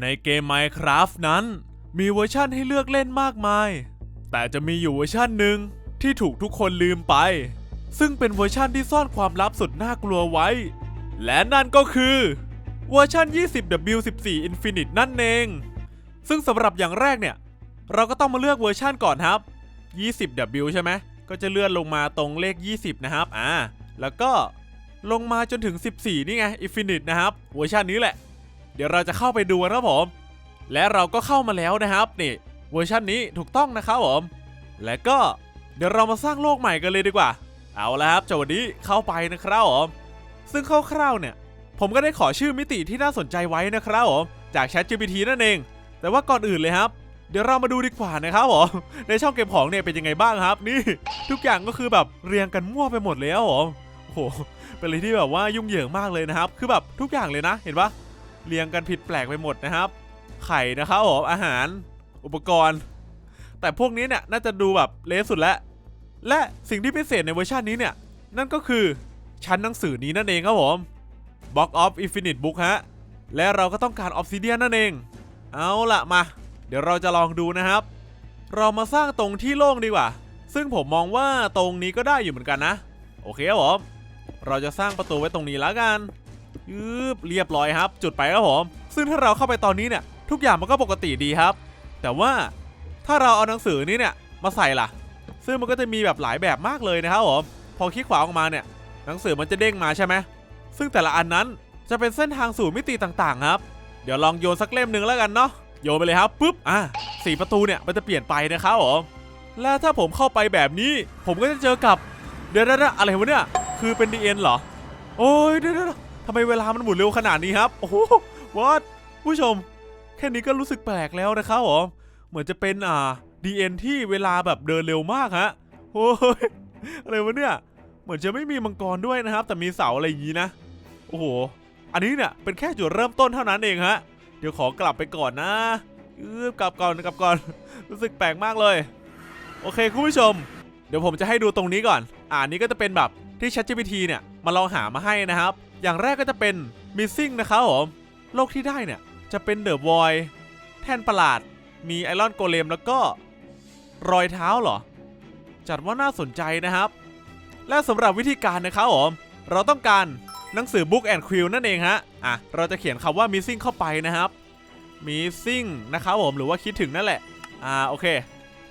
ในเกม Minecraft นั้น มีเวอร์ชั่นให้เลือกเล่นมากมาย แต่จะมีอยู่เวอร์ชั่นหนึ่งที่ถูกทุกคนลืมไป ซึ่งเป็นเวอร์ชั่นที่ซ่อนความลับสุดน่ากลัวไว้ และนั่นก็คือเวอร์ชัน 20W14 Infinite นั่นเอง ซึ่งสำหรับอย่างแรกเนี่ย เราก็ต้องมาเลือกเวอร์ชั่นก่อนครับ 20W ใช่ไหมก็จะเลื่อนลงมาตรงเลข 20 นะครับ อ่า แล้วก็ลงมาจนถึง 14 นี่ไง Infinite นะครับ เวอร์ชันนี้แหละ เดี๋ยวเราจะเข้าไปดูนะครับผม และเราก็เข้ามาแล้วนะครับนี่เวอร์ชันนี้ถูกต้องนะครับผม และก็เดี๋ยวเรามาสร้างโลกใหม่กันเลยดีกว่า เอาละครับจวะนี้เข้าไปนะครับผม ซึ่งคร่าวๆเนี่ย ผมก็ได้ขอชื่อมิติที่น่าสนใจไว้นะครับผมจาก ChatGPT นั่นเอง แต่ว่าก่อนอื่นเลยครับ เดี๋ยวเรามาดูดีกว่านะครับผมในช่องเก็บของเนี่ยเป็นยังไงบ้างครับ นี่ทุกอย่างก็คือแบบเรียงกันมั่วไปหมดเลยครับผมโอ้โหเป็นอะไรที่แบบว่ายุ่งเหยิงมากเลยนะครับ คือแบบทุกอย่างเลยนะ เห็นปะ เรียงกันผิดแปลกไปหมดนะครับ ไข่นะครับผมอาหารอุปกรณ์ แต่พวกนี้เนี่ยน่าจะดูแบบเละสุดแล้วและสิ่งที่พิเศษในเวอร์ชันนี้เนี่ย นั่นก็คือชั้นหนังสือนี้นั่นเองครับผม Box of Infinite Book ฮะ และเราก็ต้องการ Obsidian นั่นเอง เอาละมา เดี๋ยวเราจะลองดูนะครับ เรามาสร้างตรงที่โล่งดีกว่า ซึ่งผมมองว่าตรงนี้ก็ได้อยู่เหมือนกันนะ โอเคครับผม เราจะสร้างประตูไว้ตรงนี้แล้วกัน ยืบเรียบร้อยครับ จุดไปครับผม ซึ่งถ้าเราเข้าไปตอนนี้เนี่ย ทุกอย่างมันก็ปกติดีครับ แต่ว่าถ้าเราเอาหนังสือนี้เนี่ยมาใส่ล่ะ ซึ่งมันก็จะมีแบบหลายแบบมากเลยนะครับผม พอคลิกขวาออกมาเนี่ย หนังสือมันจะเด้งมาใช่ไหมซึ่งแต่ละอันนั้นจะเป็นเส้นทางสู่มิติต่างๆ ครับ เดี๋ยวลองโยนสักเล่มหนึ่งแล้วกันเนาะ โยนไปเลยครับปุ๊บ อะสีประตูเนี่ยมันจะเปลี่ยนไปนะครับผมแล้วถ้าผมเข้าไปแบบนี้ ผมก็จะเจอกับ เดี๋ยวๆๆอะไรวะเนี่ย คือเป็นดีเอ็นเหรอ โอ้ยเดี๋ยว ทำไมเวลามันหมุนเร็วขนาดนี้ครับ โอ้โหวอดผู้ชม แค่นี้ก็รู้สึกแปลกแล้วนะครับผมเหมือนจะเป็นอ่า DN ที่เวลาแบบเดินเร็วมากฮะโอ้ยอะไรวะเนี่ย เหมือนจะไม่มีมังกรด้วยนะครับ แต่มีเสาอะไรอย่างนี้นะ โอ้โห อันนี้เนี่ยเป็นแค่จุดเริ่มต้นเท่านั้นเองฮะ เดี๋ยวขอกลับไปก่อนนะเออกลับก่อนกลับก่อน รู้สึกแปลกมากเลย โอเคคุณผู้ชม เดี๋ยวผมจะให้ดูตรงนี้ก่อน อ่านี้ก็จะเป็นแบบที่ ChatGPT เนี่ยมาลองหามาให้นะครับ อย่างแรกก็จะเป็น Missing นะครับผม โลกที่ได้เนี่ย จะเป็น The Void แท่นประหลาด มีไอรอนโกเลมแล้วก็รอยเท้าเหรอ จัดว่าน่าสนใจนะครับ และสำหรับวิธีการนะครับผม เราต้องการหนังสือ Book and Quill นั่นเองฮะ อะ เราจะเขียนคำว่า missing เข้าไปนะครับ missing นะครับผม หรือว่าคิดถึงนั่นแหละ อ่า โอเค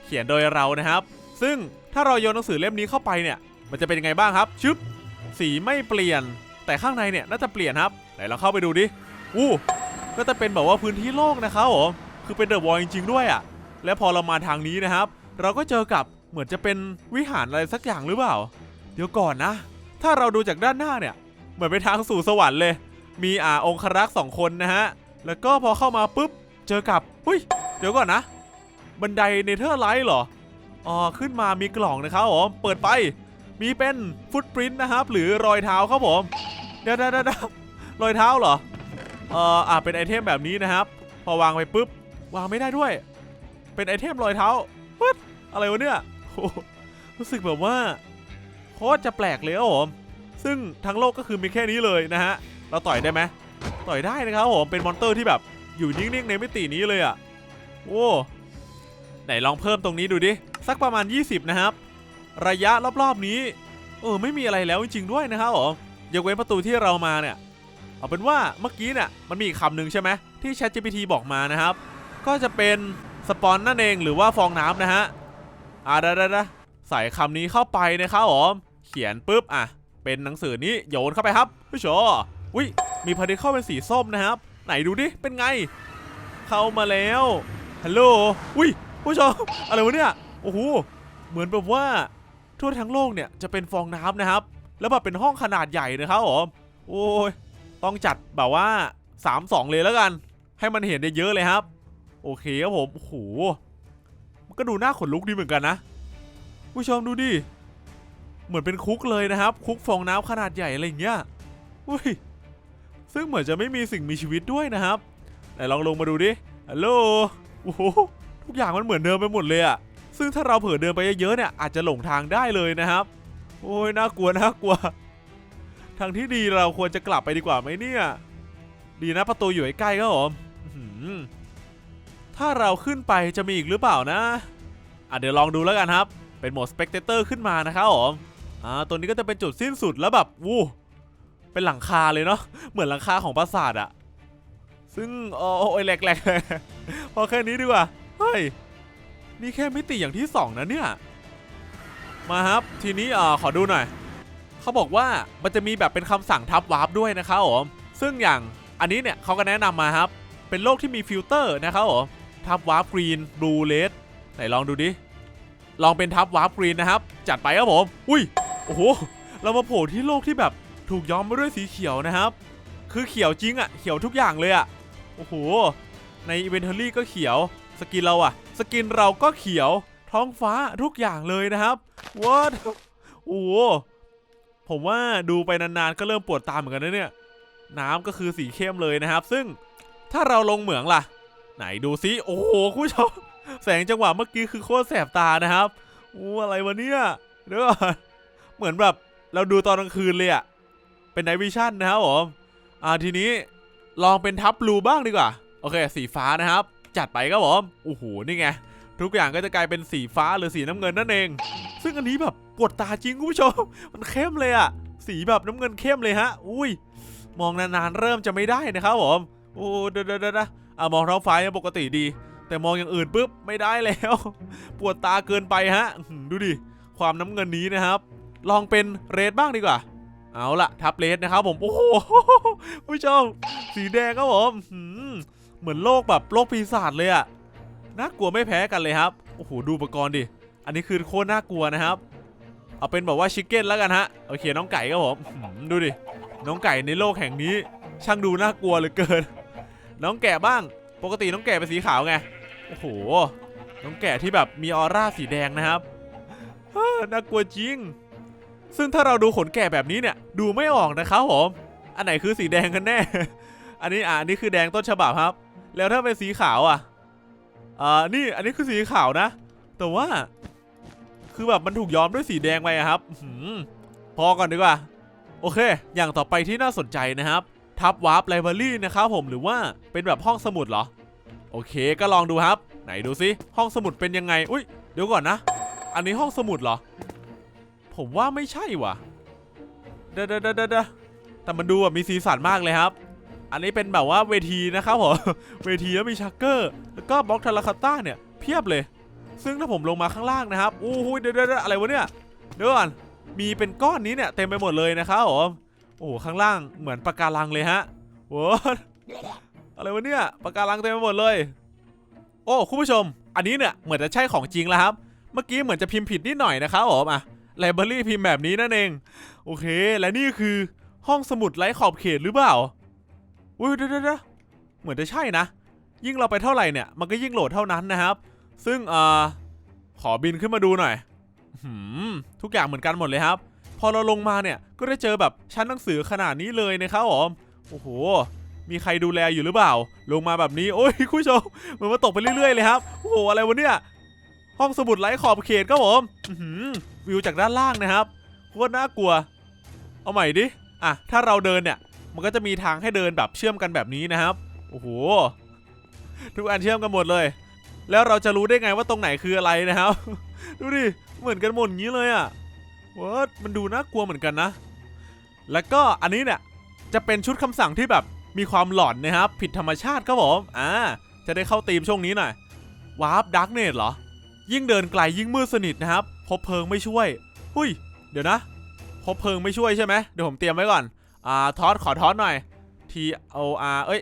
เขียนโดยเรานะครับ ซึ่งถ้าเราโยนหนังสือเล่มนี้เข้าไปเนี่ย มันจะเป็นยังไงบ้างครับ ชึบ สีไม่เปลี่ยน แต่ข้างในเนี่ยน่าจะเปลี่ยนครับไหนเราเข้าไปดูดิอู้ก็จะเป็นแบบว่าพื้นที่โล่งนะครับผมคือเป็นเดอะวอลจริงๆด้วยอะและพอเรามาทางนี้นะครับ เราก็เจอกับเหมือนจะเป็นวิหารอะไรสักอย่างหรือเปล่า เดี๋ยวก่อนนะ ถ้าเราดูจากด้านหน้าเนี่ย เหมือนไปทางสู่สวรรค์เลย มีอ่าองครักษ์สองคนนะฮะแล้วก็พอเข้ามาปุ๊บเจอกับหุ้ยเดี๋ยวก่อนนะ บันไดเนเธอร์ไลท์เหรออ๋อขึ้นมามีกล่องนะครับผมเปิดไปมีเป็นฟุตปรินต์นะครับ หรือรอยเท้าครับผม ดี๋ยวเดี๋ยวเดี๋ยวรอยเท้าเหรอ เอ่ออ่าเป็นไอเทมแบบนี้นะครับ พอวางไปปุ๊บ วางไม่ได้ด้วย เป็นไอเทมรอยเท้าปึ๊ดอะไรวะเนี่ยโอ้โหรู้สึกแบบว่าโคตรจะแปลกเลยครับผม ซึ่งทั้งโลกก็คือมีแค่นี้เลยนะฮะ เราต่อยได้ไหมต่อยได้นะครับผม เป็นมอนเตอร์ที่แบบอยู่นิ่งๆในมิตินี้เลยอะ่ะ โอ้ไหนลองเพิ่มตรงนี้ดูดิ สักประมาณ 20 นะครับ ระยะรอบๆนี้ เออไม่มีอะไรแล้วจริงๆด้วยนะครับผม ยกเว้นประตูที่เรามาเนี่ย เอาเป็นว่าเมื่อกี้เนี่ยมันมีอีกคำหนึ่งใช่ไหมที่ ChatGPT บอกมานะครับ ก็จะเป็นสปอนนั่นเองหรือว่าฟองน้ำนะฮะอ่าได้ได้ใส่คำนี้เข้าไปนะครับผมเขียนปุ๊บอะ เป็นหนังสือนี้โยนเข้าไปครับผู้ชมอุ้ยมีพาร์ติเคิลเป็นสีส้มนะครับ ไหนดูดิเป็นไง เข้ามาแล้วฮัลโหลอุ้ยผู้ชมอะไรวะเนี่ยโอ้โหเหมือนแบบว่าทั่วทั้งโลกเนี่ยจะเป็นฟองน้ำนะครับ แล้วแบบเป็นห้องขนาดใหญ่นะครับผมโอ้ยต้องจัดแบบว่า 3-2 เลยแล้วกัน ให้มันเห็นได้เยอะเลยครับ โอเคครับผมโอ้โหมันก็ดูน่าขนลุกดีเหมือนกันนะผู้ชมดูดิเหมือนเป็นคุกเลยนะครับ คุกฟองน้ำขนาดใหญ่อะไรอย่างเงี้ยอุ้ยซึ่งเหมือนจะไม่มีสิ่งมีชีวิตด้วยนะครับไหนลองลงมาดูดิฮัลโหลโอ้โหทุกอย่างมันเหมือนเดิมไปหมดเลยอะซึ่งถ้าเราเผลอเดินไปเยอะๆเนี่ยอาจจะหลงทางได้เลยนะครับ โอ้ยน่ากลัวน่ากลัว ทางที่ดีเราควรจะกลับไปดีกว่าไหมเนี่ย ดีนะประตูอยู่ใกล้ๆครับผมอื้อหือมถ้าเราขึ้นไปจะมีอีกหรือเปล่านะ อะเดี๋ยวลองดูแล้วกันครับ เป็นโหมด spectator ขึ้นมานะครับผม อ่า ตัวนี้ก็จะเป็นจุดสิ้นสุดแล้วแบบวู้เป็นหลังคาเลยเนาะ เหมือนหลังคาของปราสาทอะซึ่งโอ้ยแหลกๆพอแค่นี้ดีกว่า เฮ้ย นี่แค่มิติอย่างที่สองนะเนี่ย มาครับ ทีนี้อ่าขอดูหน่อย เขาบอกว่ามันจะมีแบบเป็นคำสั่งทับวาร์ปด้วยนะครับผม ซึ่งอย่างอันนี้เนี่ยเขาก็แนะนำมาครับ เป็นโลกที่มีฟิลเตอร์นะครับผม ทับวาร์ปกรีนบลูเลดไหนลองดูดิ ลองเป็นทับวาร์ปกรีนนะครับ จัดไปครับผม อุ้ย โอ้โห เรามาโผล่ที่โลกที่แบบถูกย้อมมาด้วยสีเขียวนะครับ คือเขียวจริงอะเขียวทุกอย่างเลยอะโอ้โห ในอิเวนทอรี่ก็เขียว สกินเราอะสกินเราก็เขียว ท้องฟ้าทุกอย่างเลยนะครับ what โอ้โหผมว่าดูไปนานๆก็เริ่มปวดตาเหมือนกันนะเนี่ย น้ำก็คือสีเข้มเลยนะครับ ซึ่งถ้าเราลงเหมืองล่ะ ไหนดูซิ โอ้โหคุณผู้ชมแสงจังหวะเมื่อกี้คือโคตรแสบตานะครับอู้อะไรวะเนี่ยเดี๋ยวก่อนเหมือนแบบเราดูตอนกลางคืนเลยอะเป็นไนวิชั่นนะครับผมอ่าทีนี้ลองเป็นทับบลูบ้างดีกว่า โอเค สีฟ้านะครับ จัดไปครับผมโอ้โหนี่ไง ทุกอย่างก็จะกลายเป็นสีฟ้าหรือสีน้ำเงินนั่นเอง ซึ่งอันนี้แบบปวดตาจริงคุณผู้ชม มันเข้มเลยอะสีแบบน้ำเงินเข้มเลยฮะ อุ้ย มองนานๆเริ่มจะไม่ได้นะครับผม โอ้เดเดเดเดอะมองท้องฟ้ายังปกติดี แต่มองอย่างอื่นปุ๊บไม่ได้แล้ว ปวดตาเกินไปฮะ ดูดิ ความน้ำเงินนี้นะครับ ลองเป็นเรดบ้างดีกว่า เอาละทับเลดนะครับผม โอ้โหผู้ชม สีแดงครับผมเหมือนโลกแบบโลกปีศาจเลยอะน่ากลัวไม่แพ้กันเลยครับ โอ้โห ดูอุปกรณ์ดิ อันนี้คือโคตรน่ากลัวนะครับ เอาเป็นแบบว่าชิคเก้นแล้วกันฮะ โอเคน้องไก่ครับผม ดูดิ น้องไก่ในโลกแห่งนี้ ช่างดูน่ากลัวเหลือเกิน น้องแกะบ้าง ปกติน้องแกะเป็นสีขาวไง โอ้โห น้องแกะที่แบบมีออร่าสีแดงนะครับ น่ากลัวจริง ซึ่งถ้าเราดูขนแกะแบบนี้เนี่ย ดูไม่ออกนะครับผม อันไหนคือสีแดงกันแน่ อันนี้อ่าอันนี้คือแดงต้นฉบับครับ แล้วถ้าเป็นสีขาวอะ อ่า นี่ อันนี้คือสีขาวนะ แต่ว่า คือแบบมันถูกย้อมด้วยสีแดงไปอะครับพอก่อนดีกว่า โอเค อย่างต่อไปที่น่าสนใจนะครับ ทับวาร์ปไลบรารีนะครับผมหรือว่าเป็นแบบห้องสมุดเหรอ โอเคก็ลองดูครับ ไหนดูซิห้องสมุดเป็นยังไง อุ้ยเดี๋ยวก่อนนะ อันนี้ห้องสมุดเหรอ ผมว่าไม่ใช่ว่ะเดยวเดยวเดยวเดยวเดยวแต่มันดูแบบมีสีสันมากเลยครับ อันนี้เป็นแบบว่าเวทีนะครับผม เวทีแล้วมีชักเกอร์ แล้วก็บล็อกทาราคาต้าเนี่ยเพียบเลย ซึ่งถ้าผมลงมาข้างล่างนะครับอู้หูเดี๋ยเดี๋ยวเดี๋ยวอะไรวะเนี่ยเดี๋ยวก่อนมีเป็นก้อนนี้เนี่ยเต็มไปหมดเลยนะครับผมโอ้ข้างล่างเหมือนปะการังเลยฮะโว้อะไรวะเนี่ยปะการังเต็มไปหมดเลย โอ้คุณผู้ชม อันนี้เนี่ยเหมือนจะใช่ของจริงแล้วครับ เมื่อกี้เหมือนจะพิมพ์ผิดนิดหน่อยนะครับผมอะไลบรารีพิมพ์แบบนี้นั่นเอง โอเค และนี่คือห้องสมุดไร้ขอบเขตหรือเปล่าอุ้ยเดี๋ยวเดี๋ยวเดี๋ยวเหมือนจะใช่นะ ยิ่งเราไปเท่าไหร่เนี่ย มันก็ยิ่งโหลดเท่านั้นนะครับ ซึ่งอ่าขอบินขึ้นมาดูหน่อยหืมทุกอย่างเหมือนกันหมดเลยครับ พอเราลงมาเนี่ยก็ได้เจอแบบชั้นหนังสือขนาดนี้เลยนะครับผมโอ้โห มีใครดูแลอยู่หรือเปล่า ลงมาแบบนี้ โอ้ยคุณผู้ชมเหมือนมาตกไปเรื่อยๆเลยครับโอ้โหอะไรวะเนี่ยห้องสมุดไร้ขอบเขตครับผมวิวจากด้านล่างนะครับโคตรน่ากลัว เอาใหม่ดิอะถ้าเราเดินเนี่ย มันก็จะมีทางให้เดินแบบเชื่อมกันแบบนี้นะครับโอ้โหทุกอันเชื่อมกันหมดเลย แล้วเราจะรู้ได้ไงว่าตรงไหนคืออะไรนะครับ ดูดิ เหมือนกันหมดอย่างนี้เลยอะว้ามันดูน่ากลัวเหมือนกันนะ แล้วก็อันนี้เนี่ยจะเป็นชุดคำสั่งที่แบบมีความหลอนนะครับ ผิดธรรมชาติครับผม อ่า จะได้เข้าธีมช่วงนี้หน่อยวาร์ปดักเนตเหรอ ยิ่งเดินไกลยิ่งมืดสนิทนะครับคบเพลิงไม่ช่วย หุยเดี๋ยวนะคบเพลิงไม่ช่วยใช่ไหมเดี๋ยวผมเตรียมไว้ก่อน อ่า ทอสขอทอสหน่อย T O R เอ้ย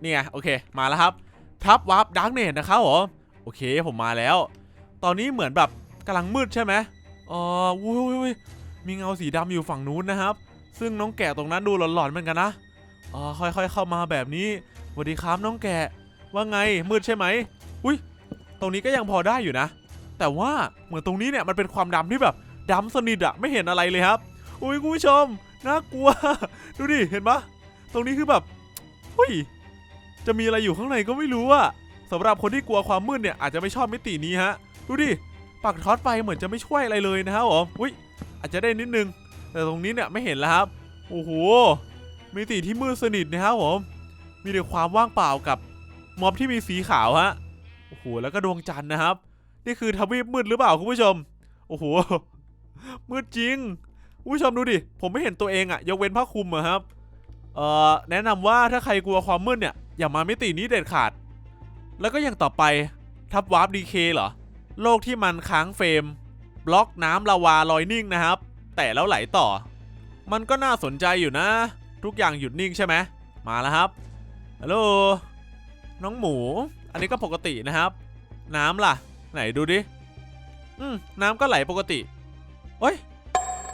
เนี่ไงโอเค มาแล้วครับ ทับวาร์ปดักเนตนะครับผมโอเคผมมาแล้ว ตอนนี้เหมือนแบบกำลังมืดใช่ไหมอ๋อวุ้ยวุ้ยมีเงาสีดำอยู่ฝั่งนู้นนะครับ ซึ่งน้องแกะตรงนั้นดูหลอนๆเหมือนกันนะอ๋อค่อยๆเข้ามาแบบนี้สวัสดีครับน้องแกะว่าไงมืดใช่ไหมอุ้ยตรงนี้ก็ยังพอได้อยู่นะ แต่ว่าเหมือนตรงนี้เนี่ยมันเป็นความดำที่แบบดำสนิทอะไม่เห็นอะไรเลยครับ อุ้ยคุณผู้ชมน่ากลัว ดูดิเห็นปะตรงนี้คือแบบเฮ้ย จะมีอะไรอยู่ข้างในก็ไม่รู้อะสำหรับคนที่กลัวความมืดเนี่ยอาจจะไม่ชอบมิตินี้ฮะ ดูดิ ปักท็อตไปเหมือนจะไม่ช่วยอะไรเลยนะครับผมอุ้ยอาจจะได้นิดนึง แต่ตรงนี้เนี่ยไม่เห็นแล้วครับ โอ้โห มิติที่มืดสนิทนะครับผม มีแต่ความว่างเปล่ากับม็อบที่มีสีขาวฮะ โอ้โห แล้วก็ดวงจันทร์นะครับ นี่คือทวีปมืดหรือเปล่าคุณผู้ชม โอ้โห มืดจริง คุณผู้ชมดูดิ ผมไม่เห็นตัวเองอะยกเว้นผ้าคลุมอะครับ เอ่อ แนะนำว่าถ้าใครกลัวความมืดเนี่ย อย่ามามิตินี้เด็ดขาด แล้วก็อย่างต่อไปทับวาร์ปดีเคเหรอ โลกที่มันค้างเฟรม บล็อกน้ำลาวาลอยนิ่งนะครับ แต่แล้วไหลต่อ มันก็น่าสนใจอยู่นะ ทุกอย่างหยุดนิ่งใช่ไหม มาแล้วครับฮัลโหลน้องหมู อันนี้ก็ปกตินะครับ น้ำล่ะ ไหนดูดิ อืมน้ำก็ไหลปกติเอ้ย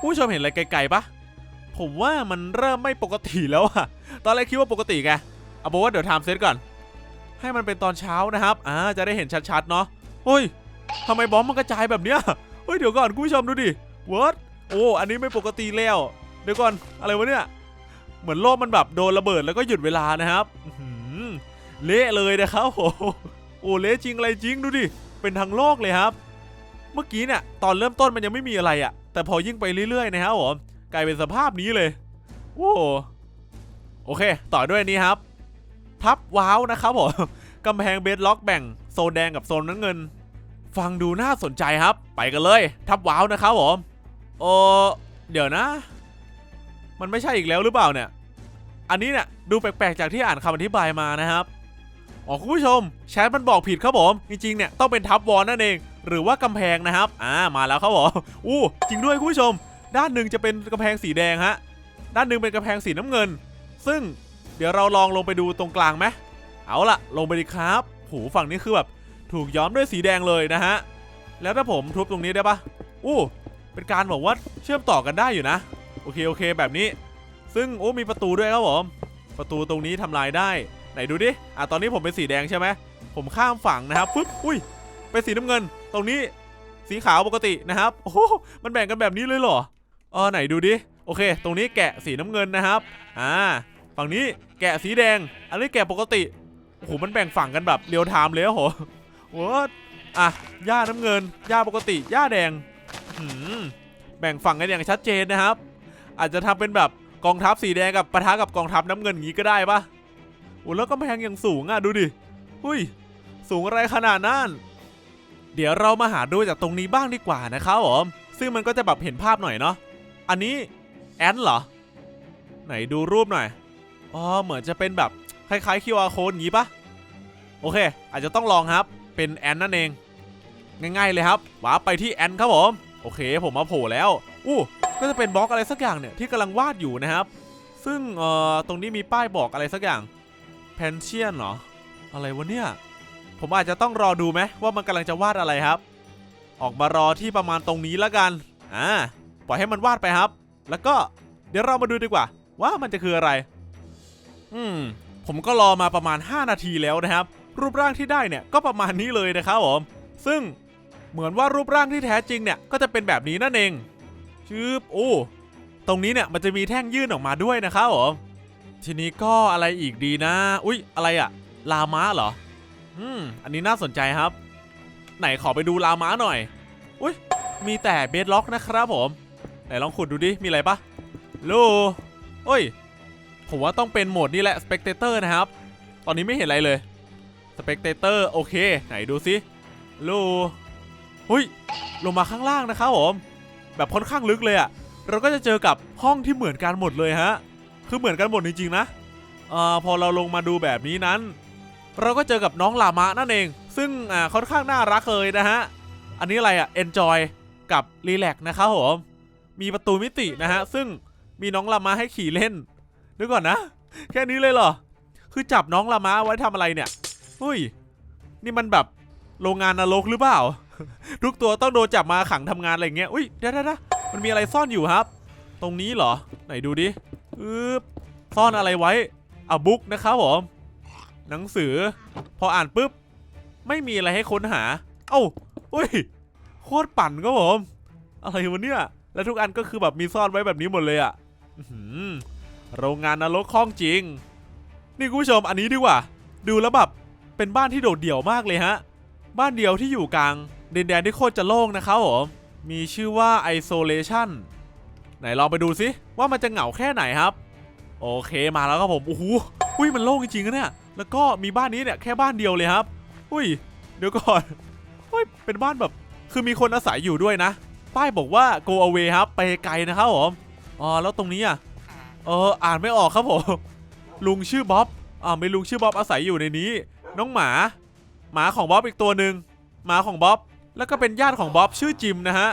ผู้ชมเห็นอะไรไกลๆปะผมว่ามันเริ่มไม่ปกติแล้วอะตอนแรกคิดว่าปกติไง เอาบอกว่าเดี๋ยวไทม์เซตก่อน ให้มันเป็นตอนเช้านะครับ อ่า จะได้เห็นชัดๆ เนาะเฮ้ยทำไมบอมมันกระจายแบบเนี้ย เฮ้ย เดี๋ยวก่อนคุณผู้ชมดูดิเว a t โอ้ อันนี้ไม่ปกติแล้ว เดี๋ยวก่อน อะไรวะเนี่ย เหมือนโลกมันแบบโดนระเบิดแล้วก็หยุดเวลานะครับเละเลยนะครับโอ้โหโอ้เละจริงอะไรจริงดูดิ เป็นทั้งโลกเลยครับ เมื่อกี้เนี่ย ตอนเริ่มต้นมันยังไม่มีอะไรอะ่ะ แต่พอยิ่งไปเรื่อยๆนะครับผมกลายเป็นสภาพนี้เลย โอ้โอเค ต่อด้วยอันนี้ครับ ทับว้าวนะครับผมกำแพงเบสล็อกแบ่งโซนแดงกับโซนน้ำเงิน ฟังดูน่าสนใจครับ ไปกันเลย ทับว้าวนะครับผมโอ้เดี๋ยวนะ มันไม่ใช่อีกแล้วหรือเปล่าเนี่ย อันนี้เนี่ยดูแปลกๆจากที่อ่านคำอธิบายมานะครับอ๋อคุณผู้ชมแชทมันบอกผิดครับผมจริงๆเนี่ยต้องเป็นทับวอลนั่นเอง หรือว่ากำแพงนะครับ อ่ามาแล้วครับผมอู้จริงด้วยคุณผู้ชม ด้านหนึ่งจะเป็นกำแพงสีแดงฮะด้านหนึ่งเป็นกำแพงสีน้ำเงิน ซึ่ง ดี๋ยวเราลองลงไปดูตรงกลางไหมเอาล่ะ ลงไปดีครับหูฝั่งนี้คือแบบถูกย้อมด้วยสีแดงเลยนะฮะ แล้วถ้าผมทุบตรงนี้ได้ปะอู้ เป็นการบอกว่าเชื่อมต่อกันได้อยู่นะ โอเค โอเค แบบนี้ ซึ่งโอ้มีประตูด้วยครับผม ประตูตรงนี้ทำลายได้ ไหนดูดิ อะตอนนี้ผมเป็นสีแดงใช่ไหม ผมข้ามฝั่งนะครับปึ๊บ อุ้ย เป็นสีน้ำเงิน ตรงนี้สีขาวปกตินะครับ โอ้โหมันแบ่งกันแบบนี้เลยเหรอ เออไหนดูดิ โอเค ตรงนี้แกะสีน้ำเงินนะครับ อ่า ฝั่งนี้แกะสีแดง อันนี้แกะปกติโอ้โหมันแบ่งฝั่งกันแบบเรียวไทม์เลยอะโหโอ้อะหญ้าน้ำเงินหญ้าปกติหญ้าแดงหแบ่งฝั่งกันอย่างชัดเจนนะครับ อาจจะทำเป็นแบบกองทัพสีแดงกับปะทะกับกองทัพน้ำเงินงี้ก็ได้ปะโอ้แล้วก็แพงอย่างสูงอะดูดิหุ้ย สูงอะไรขนาดนั้นเดี๋ยวเรามาหาดูจากตรงนี้บ้างดีกว่านะครับผมซึ่งมันก็จะแบบเห็นภาพหน่อยเนาะอันนี้แอนเหรอไหนดูรูปหน่อย อ๋อเหมือนจะเป็นแบบคล้ายๆ QR code อย่างนี้ปะโอเค อาจจะต้องลองครับเป็นแอนนั่นเอง ง่ายๆเลยครับวาร์ปไปที่แอนครับผมโอเค ผมมาโผล่แล้ว อู้ก็จะเป็นบล็อกอะไรสักอย่างเนี่ยที่กำลังวาดอยู่นะครับ ซึ่งเอ่อตรงนี้มีป้ายบอกอะไรสักอย่างเพนเชียนเหรออะไรวะเนี่ยผมอาจจะต้องรอดูไหมว่ามันกำลังจะวาดอะไรครับ ออกมารอที่ประมาณตรงนี้แล้วกันอ่าปล่อยให้มันวาดไปครับ แล้วก็เดี๋ยวเรามาดูดีกว่า ว่ามันจะคืออะไร อืม ผมก็รอมาประมาณ 5 นาทีแล้วนะครับ รูปร่างที่ได้เนี่ยก็ประมาณนี้เลยนะครับผม ซึ่งเหมือนว่ารูปร่างที่แท้จริงเนี่ยก็จะเป็นแบบนี้นั่นเองชืบโอ้ตรงนี้เนี่ยมันจะมีแท่งยื่นออกมาด้วยนะครับผมทีนี้ก็อะไรอีกดีนะ อุ๊ย อะไรอะลาม้าเหรอ อืม อันนี้น่าสนใจครับ ไหนขอไปดูลาม้าหน่อย อุ๊ย มีแต่เบสล็อกนะครับผม ไหนลองขุดดูดิ มีอะไรปะโลโอ้ย ผมว่าต้องเป็นโหมดนี้แหละ Spectator นะครับ ตอนนี้ไม่เห็นอะไรเลย Spectator โอเค ไหนดูสิโลหุ้ยลงมาข้างล่างนะครับผมแบบค่อนข้างลึกเลยอะ่ะเราก็จะเจอกับห้องที่เหมือนกันหมดเลยฮะ คือเหมือนกันหมดจริงๆนะเอ่อพอเราลงมาดูแบบนี้นั้น เราก็เจอกับน้องลามะนั่นเอง ซึ่งอ่าค่อนข้างน่ารักเลยนะฮะ อันนี้อะไรอะ่ะ enjoy กับ relax นะครับผม มีประตูมิตินะฮะ ซึ่งมีน้องลามะให้ขี่เล่น นึกก่อนนะ แค่นี้เลยเหรอ คือจับน้องลามะไว้ทำอะไรเนี่ยอุ้ย นี่มันแบบโรงงานนรกหรือเปล่า ทุกตัวต้องโดนจับมาขังทำงานอะไรเงี้ย อุ้ยเดี๋ยวดี๋ยวเดี๋ยวมันมีอะไรซ่อนอยู่ครับ ตรงนี้เหรอ ไหนดูดิอึ๊บซ่อนอะไรไว้อะบุ๊กนะครับผม หนังสือ พออ่านปุ๊บ ไม่มีอะไรให้ค้นหา เอ้า อุ้ย โคตรปั่นครับผม อะไรวะเนี่ย แล้วทุกอันก็คือแบบมีซ่อนไว้แบบนี้หมดเลยอะ่ะ โรงงานนรกข้องจริง นี่คุณผู้ชมอันนี้ดีกว่า ดูแล้วแบบเป็นบ้านที่โดดเดี่ยวมากเลยฮะ บ้านเดียวที่อยู่กลางดินแดนที่โคตรจะโล่งนะครับผมมีชื่อว่า isolation ไหนลองไปดูซิว่ามันจะเหงาแค่ไหนครับ โอเคมาแล้วครับผมโอ้โหอุ้ยมันโล่งจริงๆนะเนี่ยแล้วก็มีบ้านนี้เนี่ยแค่บ้านเดียวเลยครับ อุ้ย เดี๋ยวก่อนเฮ้ยเป็นบ้านแบบ คือมีคนอาศัยอยู่ด้วยนะ ป้ายบอกว่า go away ครับ ไปไกลนะครับผมอ๋อแล้วตรงนี้อะ เอออ่านไม่ออกครับผม ลุงชื่อบ๊อบอ่าไม่ลุงชื่อบ๊อบอาศัยอยู่ในนี้ น้องหมา หมาของบ๊อบอีกตัวหนึ่งหมาของบ๊อบแล้วก็เป็นญาติของบ๊อบชื่อจิมนะฮะ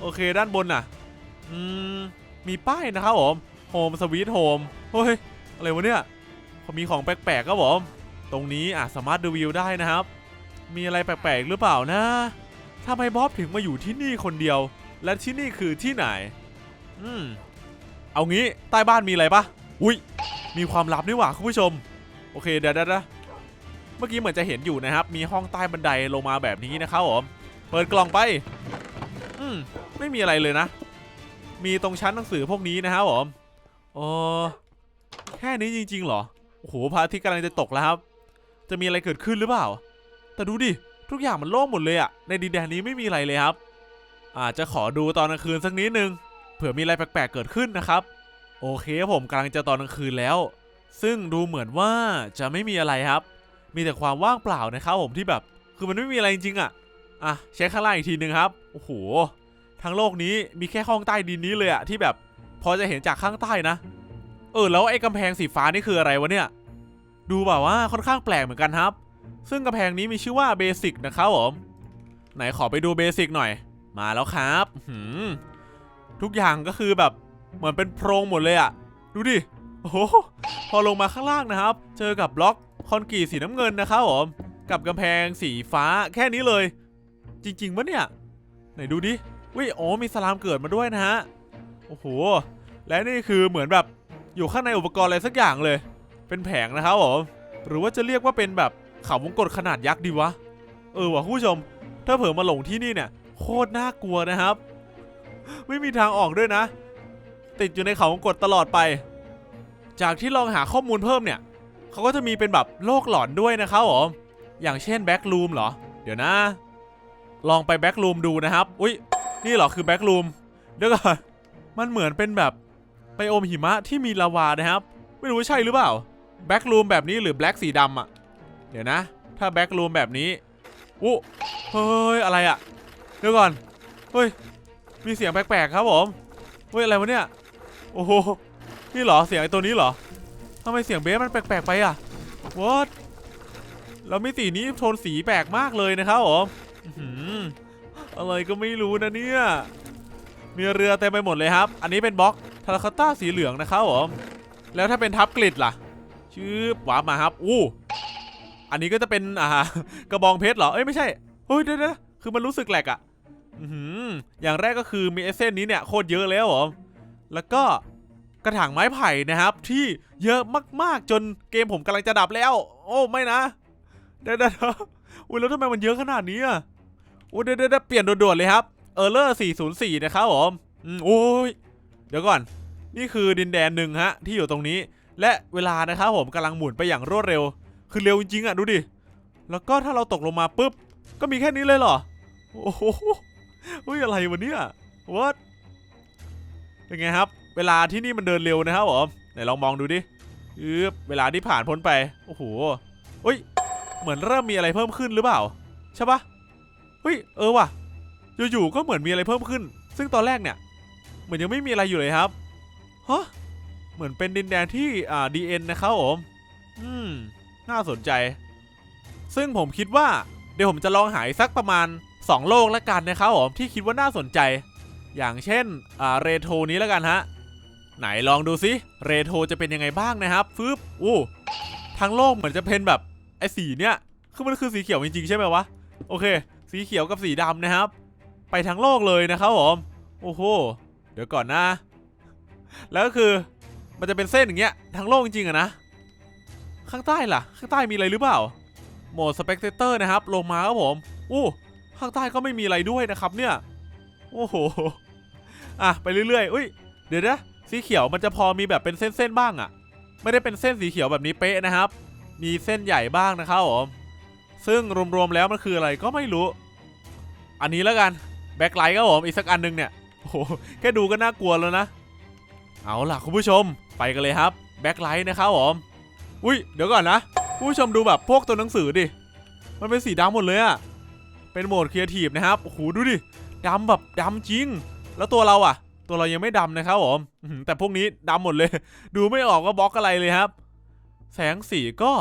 โอเคด้านบนน่ะอืมมีป้ายนะครับผมโฮมสวีทโฮมเฮ้ยอะไรวะเนี่ยมีของแปลกๆครับผมตรงนี้อะสามารถดูวิวได้นะครับ มีอะไรแปลกๆหรือเปล่านะทำไมบ๊อบถึงมาอยู่ที่นี่คนเดียว และที่นี่คือที่ไหน อืม เอางี้ใต้บ้านมีอะไรปะอุ้ยมีความลับนี่หว่าคุณผู้ชม โอเคเดี๋ยวเดี๋ยวเดี๋ยวเมื่อกี้เหมือนจะเห็นอยู่นะครับ มีห้องใต้บันไดลงมาแบบนี้นะครับผมเปิดกล่องไป อืมไม่มีอะไรเลยนะ มีตรงชั้นหนังสือพวกนี้นะครับผมโอ้แค่นี้จริง ๆ เหรอโอ้โหพระอาทิตย์กำลังจะตกแล้วครับ จะมีอะไรเกิดขึ้นหรือเปล่า แต่ดูดิทุกอย่างมันโล่งหมดเลยอะในดินแดนนี้ไม่มีอะไรเลยครับอาจจะขอดูตอนกลางคืนสักนิดนึง เผื่อมีอะไรแปลกๆเกิดขึ้นนะครับ โอเคผมกำลังจะตอนกลางคืนแล้ว ซึ่งดูเหมือนว่าจะไม่มีอะไรครับ มีแต่ความว่างเปล่านะครับผมที่แบบ คือมันไม่มีอะไรจริงๆอะอะเช็คข้างล่างอีกทีนึงครับโอ้โหทั้งโลกนี้มีแค่ห้องใต้ดินนี้เลยอะที่แบบพอจะเห็นจากข้างใต้นะ เออแล้วไอ้กำแพงสีฟ้านี่คืออะไรวะเนี่ย ดูแบบว่าค่อนข้างแปลกเหมือนกันครับ ซึ่งกำแพงนี้มีชื่อว่าเบสิกนะครับผมไหนขอไปดูเบสิกหน่อย มาแล้วครับหืม ทุกอย่างก็คือแบบเหมือนเป็นโพรงหมดเลยอะดูดิโอ้โหพอลงมาข้างล่างนะครับ เจอกับบล็อกคอนกรีตสีน้ำเงินนะครับผมกับกำแพงสีฟ้าแค่นี้เลย จริงๆปะเนี่ย ไหนดูดิวิโอ้มีสลามเกิดมาด้วยนะฮะโอ้โหและนี่คือเหมือนแบบอยู่ข้างในอุปกรณ์อะไรสักอย่างเลย เป็นแผงนะครับผมหรือว่าจะเรียกว่าเป็นแบบเขาวงกตขนาดยักษ์ดีวะ เออว่ะคุณผู้ชม ถ้าเผื่อมาหลงที่นี่เนี่ย โคตรน่ากลัวนะครับ ไม่มีทางออกด้วยนะ ติดอยู่ในเขาวงกตตลอดไป จากที่ลองหาข้อมูลเพิ่มเนี่ยเขาก็จะมีเป็นแบบโลกหลอนด้วยนะครับผมอย่างเช่นแบ็กรูมเหรอ เดี๋ยวนะ ลองไปแบ็กรูมดูนะครับ อุ้ยนี่เหรอคือแบ็กรูมเดี๋ยวก่อนมันเหมือนเป็นแบบไบโอมหิมะที่มีลาวานะครับ ไม่รู้ว่าใช่หรือเปล่าแบ็กรูมแบบนี้หรือแบล็กสีดำอะ เดี๋ยวนะ ถ้าแบ็กรูมแบบนี้อู้เฮ้ยอะไรอะ เดี๋ยวก่อน เฮ้ย มีเสียงแปลกๆครับผมเฮ้ยอะไรวะเนี่ย โอ้โห นี่เหรอเสียงไอ้ตัวนี้เหรอทำไมเสียงเบสมันแปลกๆไปอะ what แล้วมิตินี้โทนสีแปลกมากเลยนะครับผมอื้อะไรก็ไม่รู้นะเนี่ย มีเรือเต็มไปหมดเลยครับ อันนี้เป็นบล็อกทาราคาต้าสีเหลืองนะครับผม แล้วถ้าเป็นทับกริดล่ะ ชื่อวามาครับ อู้ อันนี้ก็จะเป็นอ่ากระบองเพชรเหรอ เอ้ยไม่ใช่ เฮ้ยเดี๋ยวคือมันรู้สึกแหลกอะ อย่างแรกก็คือมีเอเซนนี้เนี่ยโคตรเยอะแล้วผมแล้วก็กระถางไม้ไผ่นะครับ ที่เยอะมากๆจนเกมผมกำลังจะดับแล้ว โอ้ไม่นะเดี๋ยวเดี๋ยวเดี๋ยวอุ้ยแล้วทำไมมันเยอะขนาดนี้อะโอ้เดี๋ยวเดี๋ยวเดี๋ยวเปลี่ยนด่วนๆเลยครับเออร์เลอร์404 นะครับผมอืมโอ้ยเดี๋ยวก่อน นี่คือดินแดนหนึ่งฮะ ที่อยู่ตรงนี้ และเวลานะครับผมกำลังหมุนไปอย่างรวดเร็ว คือเร็วจริงๆอะดูดิ แล้วก็ถ้าเราตกลงมาปุ๊บ ก็มีแค่นี้เลยเหรอ โอ้โห เฮ้ยอะไรวะเนี่ย what เป็นไงครับ เวลาที่นี่มันเดินเร็วนะครับผมไหนลองมองดูดิอืบเวลาที่ผ่านพ้นไป โอ้โหเฮ้ย เหมือนเริ่มมีอะไรเพิ่มขึ้นหรือเปล่า ใช่ปะเฮ้ย เออว่ะ อยู่ๆ ก็เหมือนมีอะไรเพิ่มขึ้น ซึ่งตอนแรกเนี่ย เหมือนยังไม่มีอะไรอยู่เลยครับ ฮะ เหมือนเป็นดินแดนที่ อ่า DN นะครับผม อืม น่าสนใจ ซึ่งผมคิดว่า เดี๋ยวผมจะลองหายสักประมาณ 2 โลกแล้วกันนะครับผมที่คิดว่าน่าสนใจ อย่างเช่นอ่าเรโทรนี้แล้วกันฮะไหนลองดูซิเรโทรจะเป็นยังไงบ้างนะครับฟึบอู้ทั้งโลกเหมือนจะเป็นแบบไอ้สีเนี้ยคือมันคือสีเขียวจริงๆใช่ไหมวะโอเค สีเขียวกับสีดำนะครับ ไปทั้งโลกเลยนะครับผมโอ้โหเดี๋ยวก่อนนะ แล้วก็คือมันจะเป็นเส้นอย่างเงี้ยทั้งโลกจริงๆอะนะข้างใต้ล่ะ ข้างใต้มีอะไรหรือเปล่าโหมดสเปกเตอร์นะครับ ลงมาครับผมอู้ ข้างใต้ก็ไม่มีอะไรด้วยนะครับเนี่ย โอ้โห อะไปเรื่อยๆอุ้ย เดี๋ยวนะสีเขียวมันจะพอมีแบบเป็นเส้นๆบ้างอะไม่ได้เป็นเส้นสีเขียวแบบนี้เป๊ะนะครับ มีเส้นใหญ่บ้างนะครับผมซึ่งรวมๆแล้วมันคืออะไรก็ไม่รู้ อันนี้แล้วกันแบ็คไลท์ครับผมอีกสักอันหนึงเนี่ยโอ้โหแค่ดูก็น่ากลัวแล้วนะ เอาล่ะคุณผู้ชมไปกันเลยครับแบ็คไลท์นะครับผมอุ้ยเดี๋ยวก่อนนะ ผู้ชมดูแบบพวกตัวหนังสือดิ มันเป็นสีดำหมดเลยอะ เป็นโหมดครีเอทีฟนะครับโอ้โหดูดิดำแบบดำจริง แล้วตัวเราอะตัวเรายังไม่ดำนะครับผมแต่พวกนี้ดำหมดเลย ดูไม่ออกว่าบล็อกอะไรเลยครับ แสงสีก็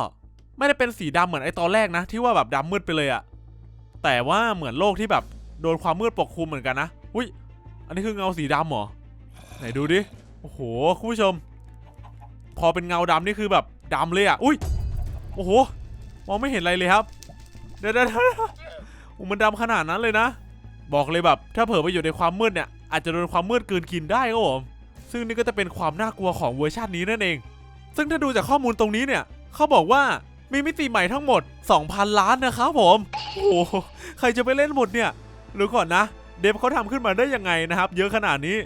ไม่ได้เป็นสีดำเหมือนไอตอนแรกนะ ที่ว่าแบบดำมืดไปเลยอะแต่ว่าเหมือนโลกที่แบบโดนความมืดปกคลุมเหมือนกันนะอุ้ยอันนี้คือเงาสีดำเหรอไหนดูดิโอ้โหคุณผู้ชม พอเป็นเงาดำนี่คือแบบดำเลยอะอุ้ยโอ้โหมองไม่เห็นอะไรเลยครับเดี๋ยวเดี๋ยว มันดำขนาดนั้นเลยนะ บอกเลยแบบ ถ้าเผลอไปอยู่ในความมืดเนี่ย อาจจะโดนความมืดกลืนกินได้ครับผม ซึ่งนี่ก็จะเป็นความน่ากลัวของเวอร์ชันนี้นั่นเอง ซึ่งถ้าดูจากข้อมูลตรงนี้เนี่ย เขาบอกว่ามีมิติใหม่ทั้งหมด 2,000 ล้านนะครับผม โอ้โหใครจะไปเล่นหมดเนี่ยหรือก่อนนะ เดฟเขาทำขึ้นมาได้ยังไงนะครับ เยอะขนาดนี้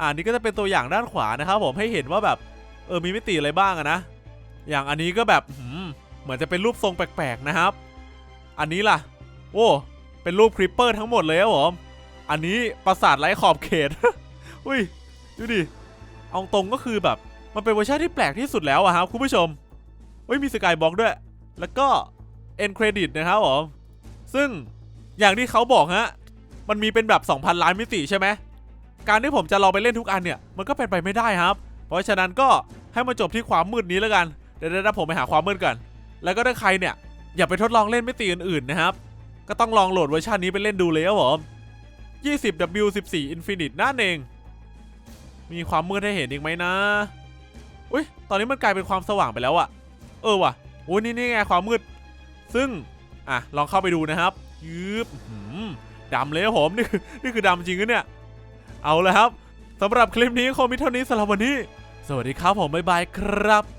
อ่านี่ก็จะเป็นตัวอย่างด้านขวานะครับผมให้เห็นว่าแบบ เออมีมิติอะไรบ้างนะ อย่างอันนี้ก็แบบเหมือนจะเป็นรูปทรงแปลกๆนะครับ อันนี้ล่ะ โอ้เป็นรูปคริปเปอร์ทั้งหมดเลยครับผมอันนี้ปราสาทไร้ขอบเขต อุ้ยดูดิเอาตรงก็คือแบบ มันเป็นเวอร์ชันที่แปลกที่สุดแล้วอะครับคุณผู้ชมเฮ้ยมีสกายบล็อกด้วย แล้วก็เอ็นเครดิตนะครับผมซึ่งอย่างที่เขาบอกฮะ มันมีเป็นแบบ 2,000 ล้านมิติใช่ไหม การที่ผมจะลองไปเล่นทุกอันเนี่ย มันก็เป็นไปไม่ได้ครับ เพราะฉะนั้นก็ให้มาจบที่ความมืดนี้แล้วกัน เดี๋ยวเดี๋ยวผมไปหาความมืดกันแล้วก็ถ้าใครเนี่ย อย่าไปทดลองเล่นมิติอื่นๆนะครับ ก็ต้องลองโหลดเวอร์ชันนี้ไปเล่นดูเลยครับผม 20W14 Infinite นั่นเอง มีความมืดให้เห็นอีกไหมนะ อุ้ย ตอนนี้มันกลายเป็นความสว่างไปแล้วอะเออว่ะโอ้ยนี่นี่ไงความมืด ซึ่ง อะ ลองเข้าไปดูนะครับ ยืบดำเลยครับผม นี่คือนี่คือดำจริงนะเนี่ย เอาลยครับสำหรับคลิปนี้คงมีเท่านี้สำหรับวันนี้ สวัสดีครับผม บ๊ายบายครับ